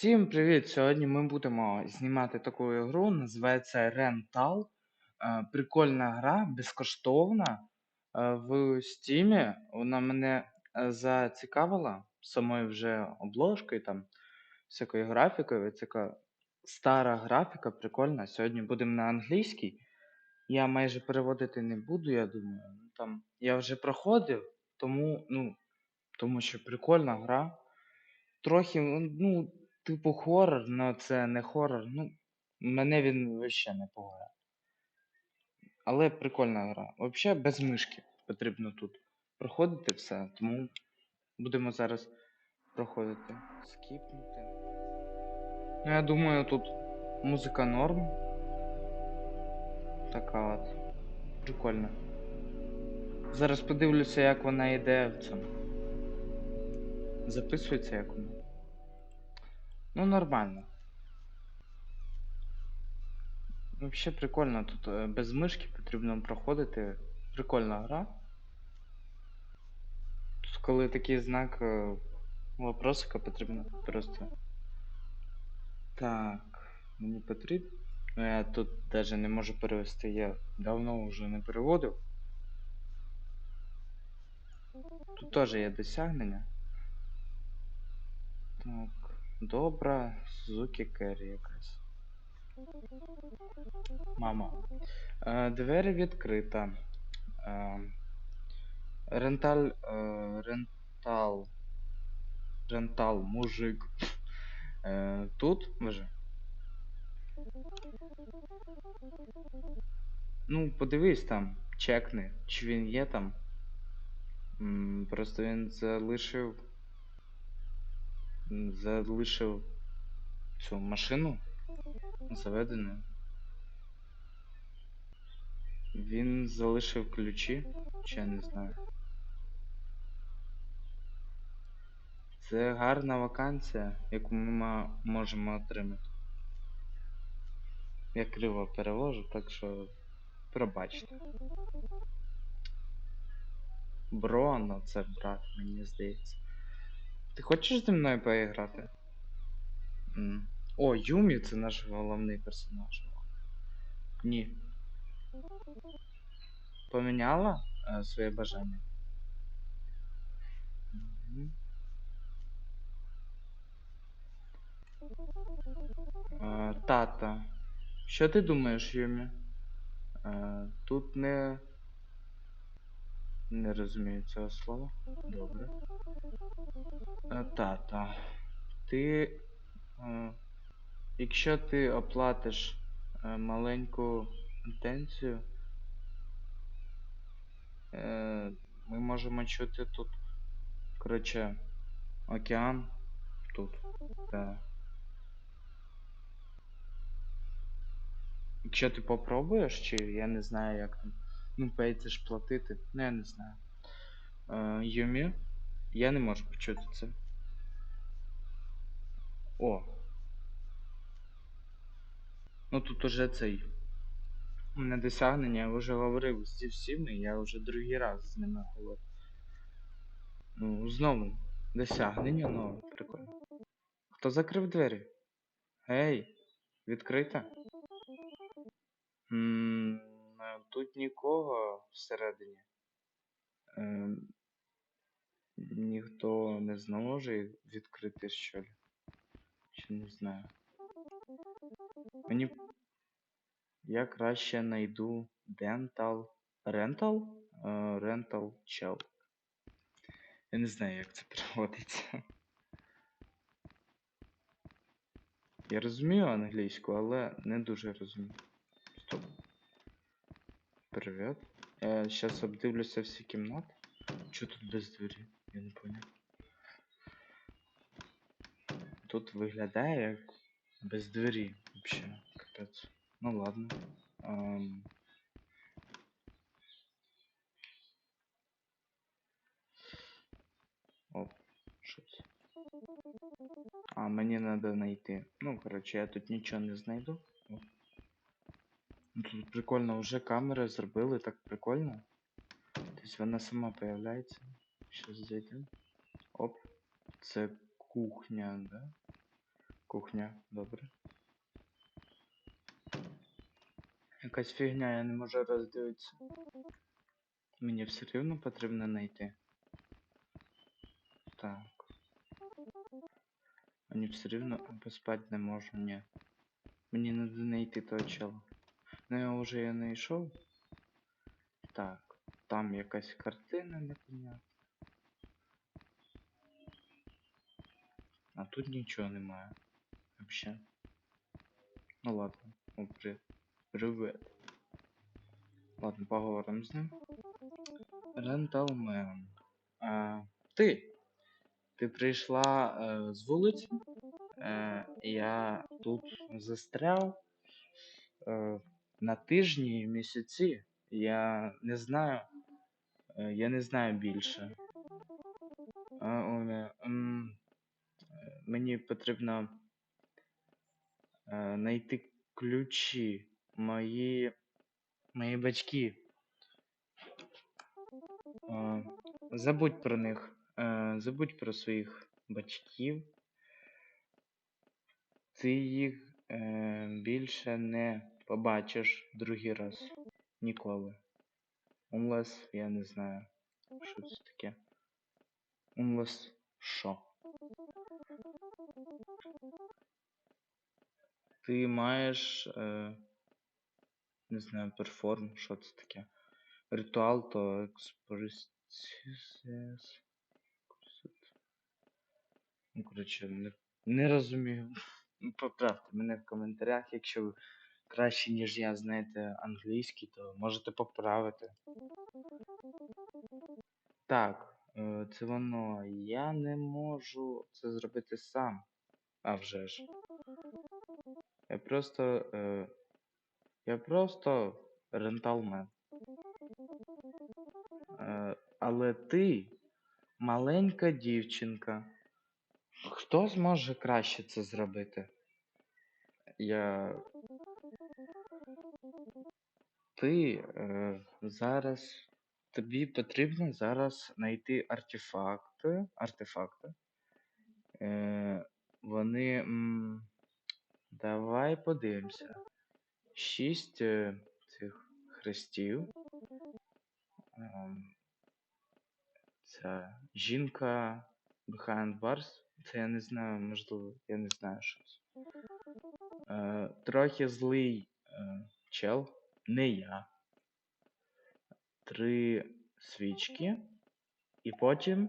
Всім привіт! Сьогодні ми будемо знімати таку ігру, називається Rental. Е, Прикольна гра, безкоштовна. Е, В Steam вона мене е, зацікавила самою вже обложкою, там, всякою графікою. Це така стара графіка, прикольна. Сьогодні будемо на англійській. Я майже переводити не буду, я думаю. Ну, Там, я вже проходив, тому, ну, тому що прикольна гра. Трохи, ну, типу хоррор, але це не хоррор. Ну, мене він ще не пугає. Але прикольна гра. Взагалі без мишки потрібно тут проходити все, тому будемо зараз проходити. Скіпнути. Ну, я думаю, тут музика норм. Така от. Прикольно. Зараз подивлюся, як вона йде в цьому. Записується як вона. Ну, нормально. Вообще прикольно, тут е, без мишки потрібно проходити. Прикольна гра. Тут коли такий знак е, вопросика потрібно просто. Так, мені потрібно. Ну я тут навіть не можу перевести, я давно вже не переводив. Тут теж є досягнення. Так, добра, Сузуки Керрі якась. Мама. Е, двері відкрита. Е, ренталь. Е, рентал. Рентал, мужик. Е, тут вже. Ну, подивись там, чекни, чи він є там. М, просто він залишив. Залишив цю машину заведеною. Він залишив ключі, чи я не знаю. Це гарна вакансія, яку ми можемо отримати. Я криво перевожу, так що пробачте. Бро, ну це брат, мені здається. Ти хочеш зі мною поіграти? М. О, Юмі це наш головний персонаж. Ні. Поміняла е, своє бажання? Е, тата. Що ти думаєш, Юмі? Е, тут не. Не розумію цього слова. Добре. Е, тата. Ти. Е, якщо ти оплатиш е, маленьку інтенцію, е, ми можемо чути тут. Коротше, океан тут. Да. Якщо ти попробуєш, чи я не знаю як там. Ну, пейте ж платити. Ну я не знаю. Е, Юмі, я не можу почути це. О. Ну тут уже цей. Мене досягнення, я вже говорив зі всіми, я вже другий раз з ними говорю. Ну, знову. Досягнення нове, прикольно. Хто закрив двері? Гей, відкрита? М, е, Тут нікого всередині. Ем, ніхто не зможе відкрити, що ли? Чи не знаю. Мені. Я краще Dental. Rental? Е, Rental Shell. Я не знаю, як це переводиться. Я розумію англійську, але не дуже розумію. Стоп. Привіт. Я зараз обдивлюся всі кімнати. Чого тут без двері? Я не понял. Тут виглядає як без двері. Вообще, капець. Ну ладно. Ем... Оп, що це? А, мені треба знайти. Ну, коротше, я тут нічого не знайду. Тут прикольно, вже камери зробили, так прикольно. Тобто вона сама появляється. Щас зайдемо. Оп. Це кухня, да? Кухня, добре. Якась фігня, я не можу роздивитися. Мені все рівно потрібно знайти. Так. Мені все рівно поспати не можу, ні. Мені треба знайти того чела. Ну вже я знайшов. Так, там якась картина непонятна. А тут нічого немає. Вообще. Ну ладно. О, при... Привет. Ладно, поговоримо з ним. Ренталмен. А, ти. Ти прийшла е, з вулиці. Е, я тут застряв е, на тижні і місяці. Я не знаю. Е, я не знаю більше. Е, е, мені потрібно е, знайти ключі. Мої. Мої батьки. Е, забудь про них. Е, забудь про своїх батьків. Ти їх е, більше не побачиш другий раз. Ніколи. Unless, я не знаю. Що це таке? Unless що? Ти маєш. Е, не знаю, перформ, що це таке. Ритуал то експресіс. Ну, коротше, не, не розумію. Поправте мене в коментарях, якщо ви краще, ніж я знаєте англійський, то можете поправити. Так, е, це воно. Я не можу це зробити сам. А вже ж. Я просто. Е, я просто ренталмен. Е, але ти маленька дівчинка. Хто зможе краще це зробити? Я. Ти е, зараз. Тобі потрібно зараз знайти артефакти. Артефакти. Е, вони. М, давай подивимося. Шість е, цих хрестів. Ем, Ця жінка behind bars. Це я не знаю, можливо, я не знаю що це. Е, трохи злий е, чел. Не я. Три свічки. І потім.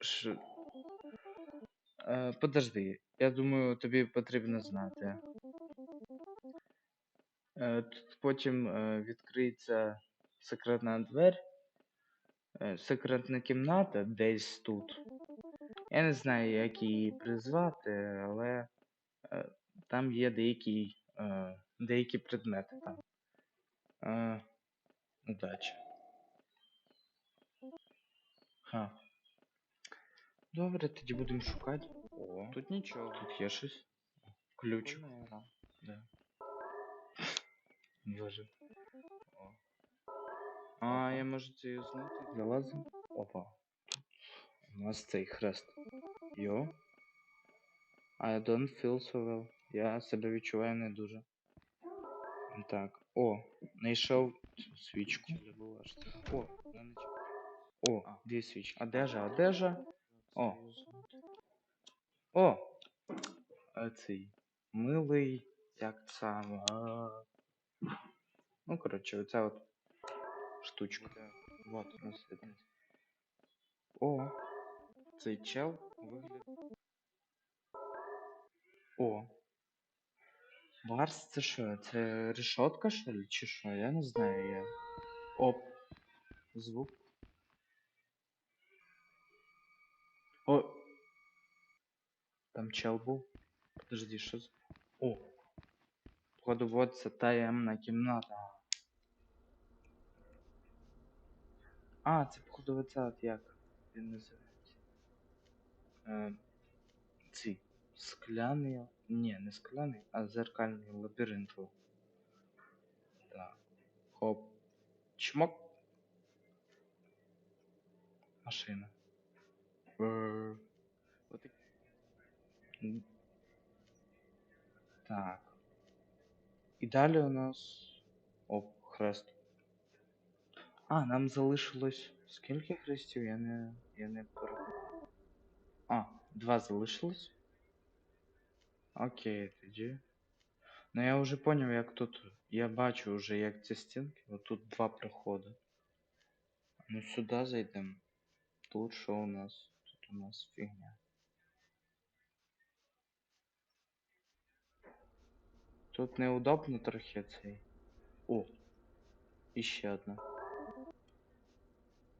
Ш... Е, подожди, я думаю, тобі потрібно знати. Е, тут потім е, відкриється секретна двері. Е, секретна кімната десь тут. Я не знаю, як її призвати, але е, там є деякі, е, деякі предмети там. Е, удачі. Ха. Добре, тоді будемо шукати. О, тут нічого. Тут є щось. Ключик. Да. Боже. О. А, я можу це юзнути. Залазим. Опа. У нас цей хрест. Йо. I don't feel so well. Я себе відчуваю не дуже. Так. О, знайшов свічку. О, о, дві свічки. Одежа, одежа. О. О! А цей милий, як сам. Ну, коротше, оця от штучка. Вот, розсвітить. О! Цей чел вигляд. О! Барс це що? Це решетка, що ли? Чи що? Я не знаю я. Оп. Звук. О! Там чел був. Подожди, що з. О! Походу, вот це таємна кімната. А, це походу оця от як він називається. Е, ці. Скляний. Ні, не скляний, а зеркальний лабіринт. Так. Хоп. Чмок. Машина. Е. Так. І далі у нас. Оп, хрест. А, нам залишилось. Скільки хрестів? Я не. Я не порахував. А, два залишилось. Окей, тоді. Ну я вже поняв, як тут. Я бачу вже, як ці стінки. От тут два проходи. Ну сюди зайдемо. Тут що у нас? Тут у нас фігня. Тут неудобно трохи цей. О! І ще одна.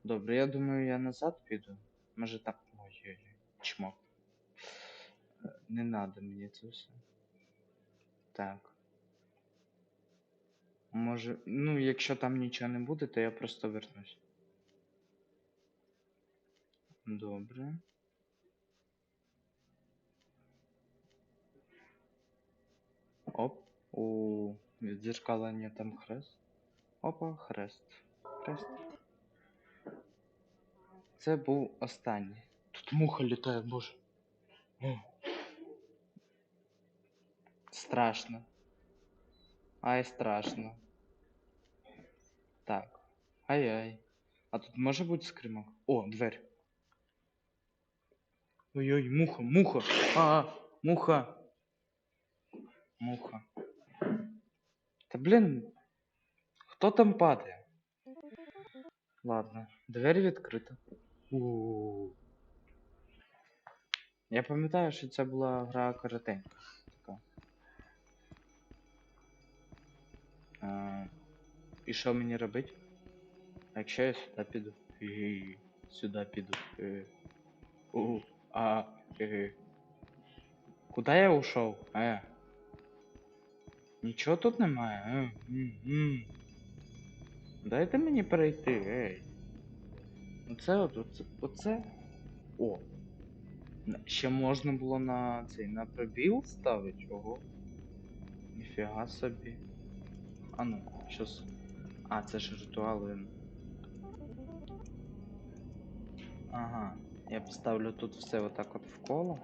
Добре, я думаю, я назад піду. Може там. Ой-ой-ой, чмок. Не надо мені це все. Так. Може. Ну, якщо там нічого не буде, то я просто вернусь. Добре. Оп. У відзеркалення там хрест. Опа, хрест. Хрест. Це був останній. Тут муха літає, боже. Страшно. Ай, страшно. Так. Ай-ай. А тут може бути скримок? О, дверь. Ой-ой, муха, муха. А, муха. Муха. Та блін. Хто там падає? Ладно, двері відкрита. у Я пам'ятаю, що це була гра коротенька. А, і що мені робити? А якщо я сюди піду? Гі, Сюди піду. Е. У, а, гі. Куда я ушов? Е. Нічого тут немає. Е. м, м. Дайте мені перейти, ей. Оце от, оце, оце. О. Ще можна було на цей на пробіл ставити? Ого. Ніфіга собі. А ну, щас. А, це ж ритуали. Ага. Я поставлю тут все отак от в коло.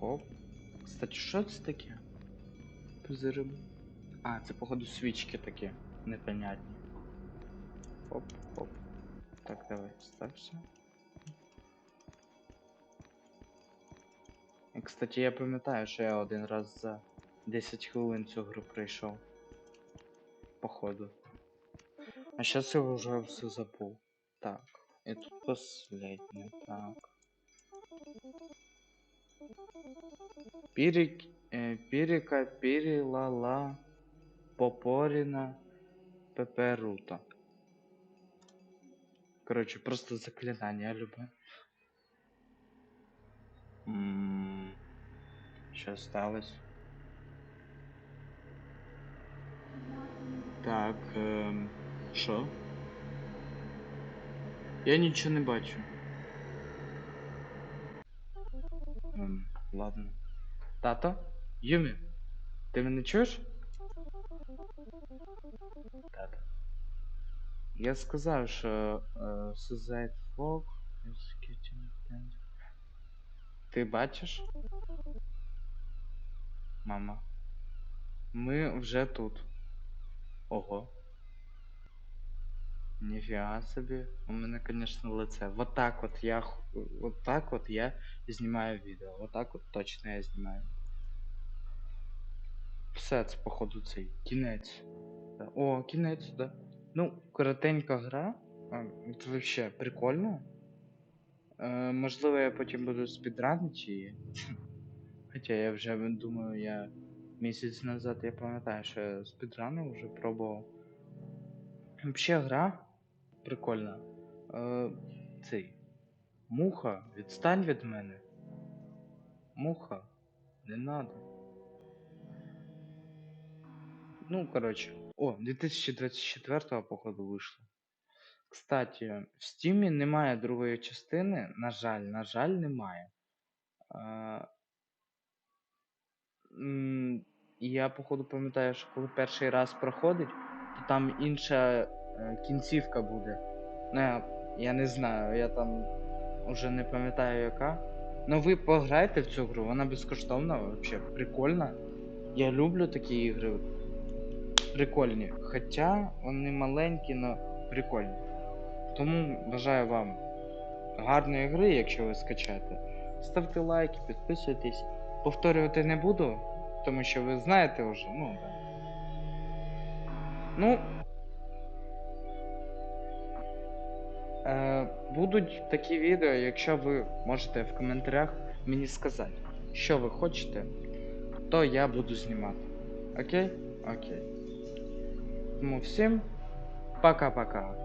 Хоп. Кстати, що це таке? Позирим. А, це походу свічки такі непонятні. Хоп, хоп. Так, давай, стався. Кстати, я пам'ятаю, що я один раз за 10 хвилин цю гру пройшов. Походу. А зараз я вже все забув. Так. І тут последнє, так. Пірік, е, піріка, пірілала, попоріна, пеперута. Коротше, просто заклинання любе. Що сталося? Так, ем, що? Я нічого не бачу. Ем, ладно. Тато? Юмі, ти мене чуєш? Тато. Я сказав, що е, Suicide Fog is getting intense. Ти бачиш? Мама. Ми вже тут. Ого. Ніфіга собі. У мене, конечно, лице. Вот так от я. Вот так от я знімаю відео. Вот так от точно я знімаю. Все, це походу цей кінець. О, кінець, да. Ну, коротенька гра. Це вообще прикольно. Е, можливо, я потім буду спідранити її. Хоча я вже думаю, я місяць назад я пам'ятаю, що я спідранив вже пробував. Вообще гра прикольна. Е, цей. Муха, відстань від мене. Муха, не надо. Ну, коротше. О, 2024 походу вийшло. Кстати, в Стімі немає другої частини. На жаль, на жаль, немає. М, я, походу, пам'ятаю, що коли перший раз проходить, то там інша е, кінцівка буде. Ну, я, не знаю, я там уже не пам'ятаю яка. Ну ви пограйте в цю гру, вона безкоштовна, вообще прикольна. Я люблю такі ігри. Прикольні. Хоча вони маленькі, но прикольні. Тому бажаю вам гарної гри, якщо ви скачаєте. Ставте лайки, підписуйтесь. Повторювати не буду, тому що ви знаєте вже, ну. Ну. Е, будуть такі відео, якщо ви можете в коментарях мені сказати, що ви хочете, то я буду знімати. Окей? Окей. Тому всім пока-пока.